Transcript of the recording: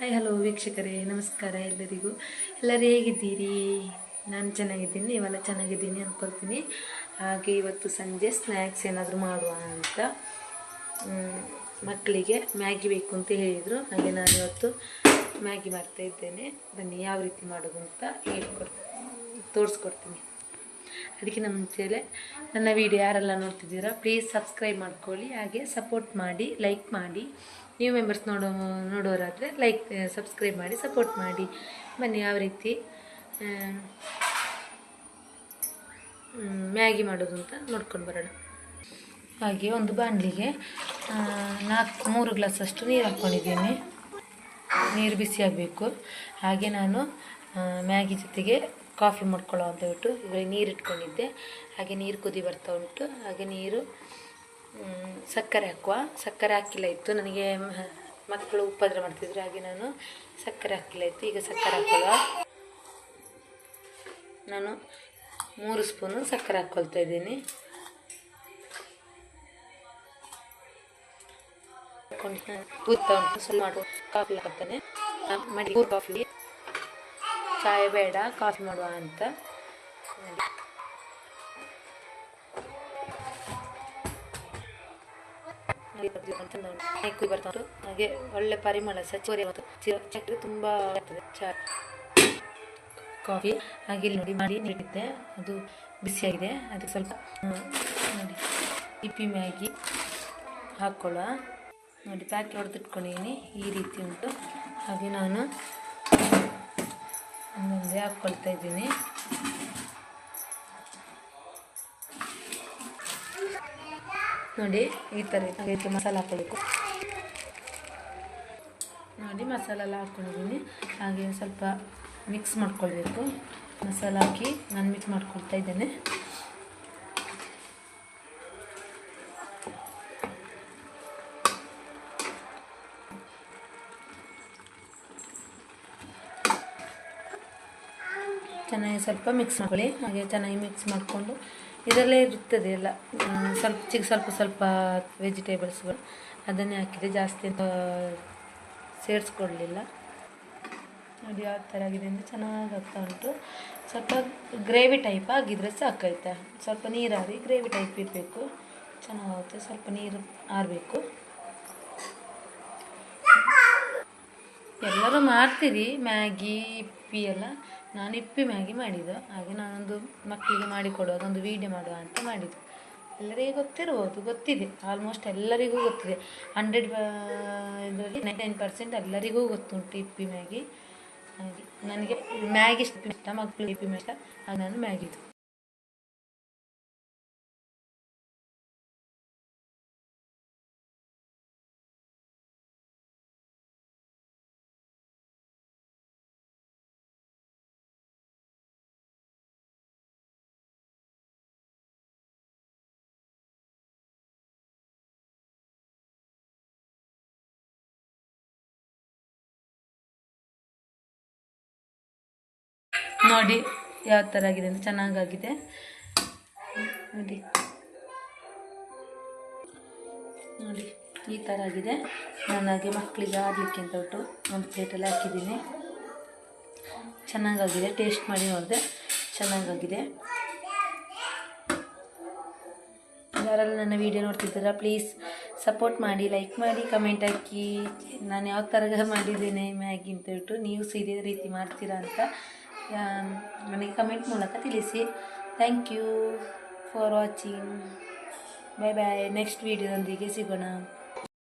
Hi hello ವೀಕ್ಷಕರೇ, ನಮಸ್ಕಾರ ಎಲ್ಲರಿಗೂ. ಎಲ್ಲರೂ ಹೇಗಿದ್ದೀರಿ? ನಾನು ಚೆನ್ನಾಗಿದ್ದೀನಿ ಇವೆಲ್ಲ ಚೆನ್ನಾಗಿದ್ದೀನಿ ಅಂದ್ಕೊಳ್ತೀನಿ ಹಾಗೆ ಇವತ್ತು ಸಂಜೆ ಸ್ನ್ಯಾಕ್ಸ್ ಏನಾದರೂ ಮಾಡುವ ಅಂತ. ಮಕ್ಕಳಿಗೆ ಮ್ಯಾಗಿ ಬೇಕು ಅಂತ ಹೇಳಿದರು. ಹಾಗೆ ನಾನು ಇವತ್ತು ಮ್ಯಾಗಿ ಮಾಡ್ತಾ ಇದ್ದೇನೆ. ಬನ್ನಿ, ಯಾವ ರೀತಿ ಮಾಡೋದು ಅಂತ ಹೇಳ್ಕೊಡ್, ತೋರಿಸ್ಕೊಡ್ತೀನಿ. ಅದಕ್ಕಿಂತ ಮುಂಚೆಲೆ ನನ್ನ ವಿಡಿಯೋ ಯಾರೆಲ್ಲ ನೋಡ್ತಿದ್ದೀರಾ ಪ್ಲೀಸ್ ಸಬ್ಸ್ಕ್ರೈಬ್ ಮಾಡ್ಕೊಳ್ಳಿ. ಹಾಗೆ ಸಪೋರ್ಟ್ ಮಾಡಿ ಲೈಕ್ ಮಾಡಿ. ನೀವು ಮೆಂಬರ್ಸ್ ನೋಡೋ, ನೋಡೋರಾದರೆ ಲೈಕ್ ಸಬ್ಸ್ಕ್ರೈಬ್ ಮಾಡಿ ಸಪೋರ್ಟ್ ಮಾಡಿ. ಬನ್ನಿ, ಯಾವ ರೀತಿ ಮ್ಯಾಗಿ ಮಾಡೋದು ಅಂತ ನೋಡ್ಕೊಂಡು ಬರೋಣ. ಹಾಗೆ ಒಂದು ಬಾಣಲಿಗೆ ನಾಲ್ಕು, ಮೂರು ಗ್ಲಾಸಷ್ಟು ನೀರು ಹಾಕ್ಕೊಂಡಿದ್ದೀನಿ ನೀರು ಬಿಸಿ ಆಗಬೇಕು. ಹಾಗೆ ನಾನು ಮ್ಯಾಗಿ ಜೊತೆಗೆ ಕಾಫಿ ಮಾಡ್ಕೊಳ್ಳೋ ಅಂತ ಬಿಟ್ಟು ನೀರು ಇಟ್ಕೊಂಡಿದ್ದೆ. ಹಾಗೆ ನೀರು ಕುದಿ ಬರ್ತಾ ಉಂಟು. ಹಾಗೆ ನೀರು ಸಕ್ಕರೆ ಹಾಕುವ. ಸಕ್ಕರೆ ಹಾಕಿಲ್ಲ ಇತ್ತು. ನನಗೆ ಮಕ್ಕಳು ಉಪದ್ರ ಮಾಡ್ತಿದ್ರು. ಹಾಗೆ ನಾನು ಸಕ್ಕರೆ ಹಾಕಿಲ್ಲ ಇತ್ತು. ಈಗ ಸಕ್ಕರೆ ಹಾಕುವ ನಾನು ಮೂರು ಸ್ಪೂನು ಸಕ್ಕರೆ ಹಾಕ್ಕೊಳ್ತಾ ಇದ್ದೀನಿ. ಉಂಟು. ಕಾಫಿ ಹಾಕ್ತಾನೆ. ಮಾಡಿ. ಕಾಫಿ. ಚಾಯ್ ಬೇಡ. ಕಾಫಿ ಮಾಡುವ ಅಂತ. ಅಂತ ನಾನು ಮನೆ ಕುದಿ ಬರ್ತಾ ಉಂಟು. ಹಾಗೆ ಒಳ್ಳೆ ಪರಿಮಳ ಸಚಿವರಿ ಚೋರಿ ಮತ್ತು ಚಿ- ಚಕ್ರೆ ತುಂಬ ಆಗ್ತದೆ. ಚಾ ಕಾಫಿ. ಹಾಗೆ ಇಲ್ಲಿ ನೋಡಿ, ಮಾಡಿ ನೀಡಿದ್ದೆ ಅದು ಬಿಸಿಯಾಗಿದೆ ಅದಕ್ಕೆ ಸ್ವಲ್ಪ ನೋಡಿ ಇಪ್ಪಿ ಮ್ಯಾಗಿ ಹಾಕ್ಕೊಳ್ಳೋ ನೋಡಿ, ಪ್ಯಾಕ್ ಹೊಡೆದಿಟ್ಕೊಂಡಿದ್ದೀನಿ ಈ ರೀತಿ ಉಂಟು. ಹಾಗೆ ನಾನು ಹಾಕ್ಕೊಳ್ತಾ ಇದ್ದೀನಿ. ನೋಡಿ ಈ ಥರ ಇದಕ್ಕೆ ಮಸಾಲ ಹಾಕ್ಕೊಳ್ಬೇಕು ನೋಡಿ ಮಸಾಲೆ ಎಲ್ಲ ಹಾಕ್ಕೊಂಡಿದ್ದೀನಿ. ಹಾಗೆ ಸ್ವಲ್ಪ ಮಿಕ್ಸ್ ಮಾಡ್ಕೊಳ್ಬೇಕು. ಮಸಾಲ ಹಾಕಿ ನಾನು ಮಿಕ್ಸ್ ಮಾಡ್ಕೊಳ್ತಾ ಇದ್ದೇನೆ. ಚೆನ್ನಾಗಿ ಸ್ವಲ್ಪ ಮಿಕ್ಸ್ ಮಾಡ್ಕೊಳ್ಳಿ. ಹಾಗೆ ಚೆನ್ನಾಗಿ ಮಿಕ್ಸ್ ಮಾಡಿಕೊಂಡು ಇದರಲ್ಲೇ ಇರ್ತದೆ ಎಲ್ಲ. ಸ್ವಲ್ಪ ಚಿಕ್ಕ ಸ್ವಲ್ಪ ಸ್ವಲ್ಪ ವೆಜಿಟೇಬಲ್ಸ್ಗಳು. ಅದನ್ನೇ ಹಾಕಿದೆ ಜಾಸ್ತಿ ಸೇರಿಸ್ಕೊಡ್ಲಿಲ್ಲ ನೋಡಿ ಯಾವ ಥರ ಆಗಿದೆ ಅಂದರೆ ಚೆನ್ನಾಗಿ ಆಗ್ತಾ ಉಂಟು. ಸ್ವಲ್ಪ ಗ್ರೇವಿ ಟೈಪ್ ಆಗಿದ್ರೆ ಸಾಕಾಯ್ತಾ? ಸ್ವಲ್ಪ ನೀರಾರಿ ಗ್ರೇವಿ ಟೈಪ್ ಇರಬೇಕು. ಚೆನ್ನಾಗುತ್ತೆ ಸ್ವಲ್ಪ ನೀರು ಆರಬೇಕು. ಎಲ್ಲರೂ ಮಾಡ್ತೀರಿ? ಮ್ಯಾಗಿ, ಇಪ್ಪಿ ಎಲ್ಲ? ನಾನು ಇಪ್ಪಿ ಮ್ಯಾಗಿ ಮಾಡಿದ್ದು. ಹಾಗೆ ನಾನೊಂದು ಮಕ್ಕಳಿಗೆ ಮಾಡಿಕೊಡುವಾಗ ಒಂದು ವೀಡಿಯೋ ಮಾಡುವ ಅಂತ ಮಾಡಿದ್ದು. ಎಲ್ಲರಿಗೂ ಗೊತ್ತಿರ್ಬೋದು, ಗೊತ್ತಿದೆ. ಆಲ್ಮೋಸ್ಟ್ ಎಲ್ಲರಿಗೂ ಗೊತ್ತಿದೆ. ಹಂಡ್ರೆಡ್ ಇದರಲ್ಲಿ ನೈನ್ ಪರ್ಸೆಂಟ್ ಎಲ್ಲರಿಗೂ ಗೊತ್ತುಂಟು ಇಪ್ಪಿ ಮ್ಯಾಗಿ. ಹಾಗೆ, ನನಗೆ ಮ್ಯಾಗಿ ಇಷ್ಟ ಮಕ್ಕಳು ಇಪ್ಪಿ ಮ್ಯಾಗ ಅದು ನಾನು ಮ್ಯಾಗಿದು ನೋಡಿ ಯಾವ ಥರ ಆಗಿದೆ ಅಂತ. ಚೆನ್ನಾಗಾಗಿದೆ. ನೋಡಿ. ನೋಡಿ, ಈ ಥರ ಆಗಿದೆ. ನಾನು ಹಾಗೆ ಮಕ್ಕಳಿಗೆ ಆಡಲಿಕ್ಕೆ ಅಂತ ಬಿಟ್ಟು ಒಂದು ಪ್ಲೇಟಲ್ಲಿ ಹಾಕಿದ್ದೀನಿ. ಚೆನ್ನಾಗಾಗಿದೆ. ಟೇಸ್ಟ್ ಮಾಡಿ ನೋಡಿದೆ ಚೆನ್ನಾಗಾಗಿದೆ. ಯಾರೆಲ್ಲ ನನ್ನ ವೀಡಿಯೋ ನೋಡ್ತಿದ್ದೀರಾ ಪ್ಲೀಸ್ ಸಪೋರ್ಟ್ ಮಾಡಿ ಲೈಕ್ ಮಾಡಿ ಕಮೆಂಟ್ ಹಾಕಿ. ನಾನು ಯಾವ ಥರ ಮಾಡಿದ್ದೇನೆ, ಮ್ಯಾಗಿ ಅಂತ ಹೇಳ್ಬಿಟ್ಟು ನೀವು ಇದೇ ರೀತಿ ಮಾಡ್ತೀರಾ ಅಂತ ನನಗೆ ಕಮೆಂಟ್ ಮೂಲಕ ತಿಳಿಸಿ. Thank you for watching bye bye next ವೀಡಿಯೋದೊಂದಿಗೆ ಸಿಗೋಣ.